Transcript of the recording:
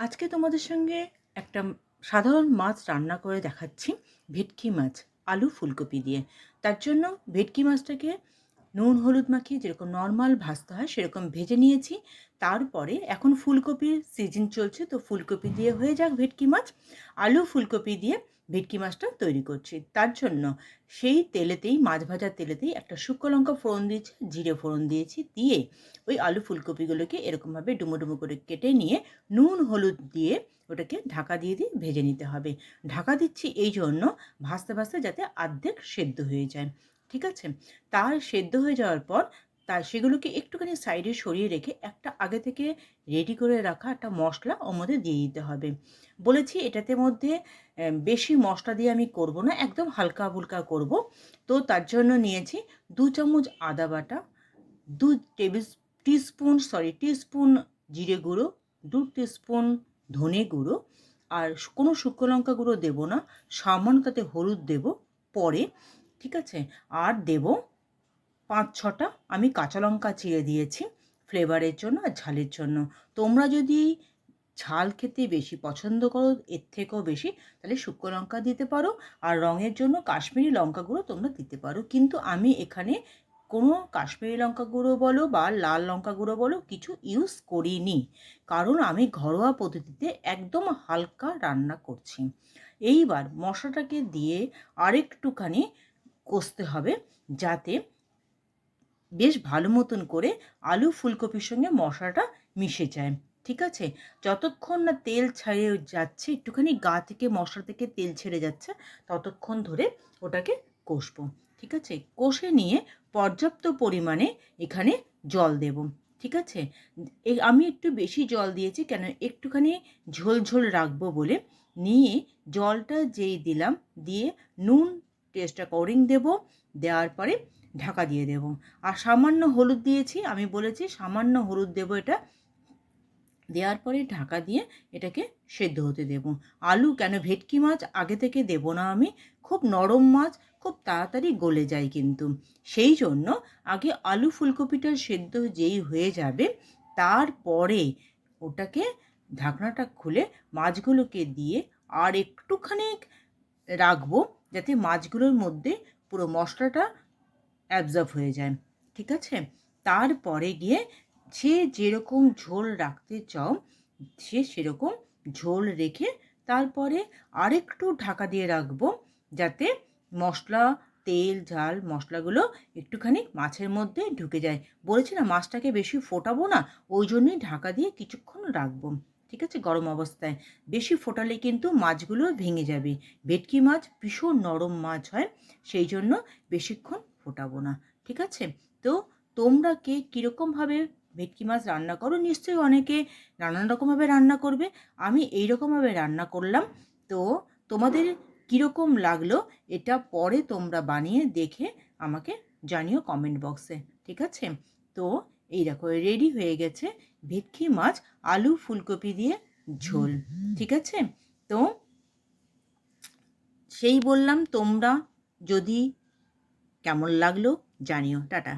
আজকে তোমাদের সঙ্গে একটা সাধারণ মাছ রান্না করে দেখাচ্ছি, ভেটকি মাছ, আলু ফুলকপি দিয়ে। তার জন্য ভেটকি মাছটাকে নুন, হলুদ মাখিয়ে যেরকম নর্মাল ভাজতে হয় সেরকম ভেজে নিয়েছি। তারপরে এখন ফুলকপির সিজন চলছে, তো ফুলকপি দিয়ে হয়ে যাক ভেটকি মাছ। আলু ফুলকপি দিয়ে ভেটকি মাছটা তৈরি করছি। তার জন্য সেই তেলেতেই, মাছ ভাজার তেলেতেই একটা শুকনো লঙ্কা ফোড়ন দিয়েছি, জিরে ফোড়ন দিয়েছি, দিয়ে ওই আলু ফুলকপিগুলোকে এরকমভাবে ডুমো ডুমো করে কেটে নিয়ে নুন, হলুদ দিয়ে ওটাকে ঢাকা দিয়ে দিয়ে ভেজে নিতে হবে। ঢাকা দিচ্ছি এই জন্য ভাজতে ভাজতে যাতে অর্ধেক সেদ্ধ হয়ে যায়। ঠিক আছে? তার সেদ্ধ হয়ে যাওয়ার পর তার সেগুলোকে একটুখানি সাইডে সরিয়ে রেখে একটা আগে থেকে রেডি করে রাখা একটা মশলা ওর মধ্যে দিয়ে দিতে হবে। বলেছি এটাতে মধ্যে বেশি মশলা দিয়ে আমি করব না, একদম হালকা ফুলকা করব। তো তার জন্য নিয়েছি দু চামচ আদা বাটা, দু টেবিল টিস্পুন সরি টিস্পুন জিরে গুঁড়ো, দু টিস্পুন ধনে গুঁড়ো আর কোনো শুকনো লঙ্কা গুঁড়ো দেবো না, সামান্য তাতে হলুদ দেব পরে, ঠিক আছে? আর দেব পাঁচ ছটা আমি কাঁচা লঙ্কা চিড়ে দিয়েছি ফ্লেভারের জন্য আর ঝালের জন্য। তোমরা যদি ঝাল খেতে বেশি পছন্দ করো, এর থেকেও বেশি, তাহলে শুকনো লঙ্কা দিতে পারো আর রঙের জন্য কাশ্মীরি লঙ্কা গুঁড়ো তোমরা দিতে পারো। কিন্তু আমি এখানে কোনো কাশ্মীরি লঙ্কা গুঁড়ো বলো বা লাল লঙ্কা গুঁড়ো বলো কিছু ইউজ করিনি। কারণ আমি ঘরোয়া পদ্ধতিতে একদম হালকা রান্না করছি। এইবার মশলাটাকে দিয়ে আরেকটুখানি কষতে হবে যাতে বেশ ভালো মতন করে আলু ফুলকপির সঙ্গে মশলাটা মিশে যায়, ঠিক আছে? যতক্ষণ না তেল ছাড়িয়ে যাচ্ছে, একটুখানি গা থেকে, মশলা থেকে তেল ছেড়ে যাচ্ছে, ততক্ষণ ধরে ওটাকে কষবো, ঠিক আছে? কষে নিয়ে পর্যাপ্ত পরিমাণে এখানে জল দেব, ঠিক আছে? আমি একটু বেশি জল দিয়েছি, কেন একটুখানি ঝোল ঝোল রাখব বলে নিয়ে জলটা যেই দিলাম, দিয়ে নুন টেস্ট অ্যাকর্ডিং দেবো, দেওয়ার পরে ঢাকা দিয়ে দেব। আর সামান্য হলুদ দিয়েছি, আমি বলেছি সামান্য হলুদ দেবো এটা। দেওয়ার পরে ঢাকা দিয়ে এটাকে সেদ্ধ হতে দেব। আলু কেন ভেটকি মাছ? আগে থেকে দেব না আমি। খুব নরম মাছ, খুব তাড়াতাড়ি গলে যায় কিন্তু। সেই জন্য আগে আলু ফুলকপিটা সেদ্ধ যেই হয়ে যাবে, তারপরে ওটাকে ঢাকনাটা খুলে মাছগুলোকে দিয়ে আর একটুখানি রাখব, যাতে মাছগুলোর মধ্যে পুরো মশলাটা অ্যাবজর্ব হয়ে যায়, ঠিক আছে? তারপরে গিয়ে যে যেরকম ঝোল রাখতে চাও, সে সেরকম ঝোল রেখে তারপরে আরেকটু ঢাকা দিয়ে রাখব, যাতে মশলা, তেল, ঝাল, মশলাগুলো একটুখানি মাছের মধ্যে ঢুকে যায়। বলেছি না মাছটাকে বেশি ফোটাবো না, ওই জন্যই ঢাকা দিয়ে কিছুক্ষণ রাখব, ঠিক আছে? গরম অবস্থায়। বেশি ফোটালে কিন্তু মাছগুলো ভেঙে যাবে। ভেটকি মাছ ভীষণ নরম মাছ হয়, সেই জন্য বেশিক্ষণ ফোটাবো না, ঠিক আছে? তো তোমরা কে কীরকমভাবে ভেটকি মাছ রান্না করো, নিশ্চয়ই অনেকে নানান রকমভাবে রান্না করবে, আমি এই রকমভাবে রান্না করলাম। তো তোমাদের কীরকম লাগল এটা পরে তোমরা বানিয়ে দেখে আমাকে জানিও কমেন্ট বক্সে ঠিক আছে? তো এই দেখো রেডি হয়ে গেছে ভেটকি মাছ, আলু, ফুলকপি দিয়ে ঝোল, ঠিক আছে? তো সেই বললাম তোমরা যদি কেমন লাগল জানিও টাটা।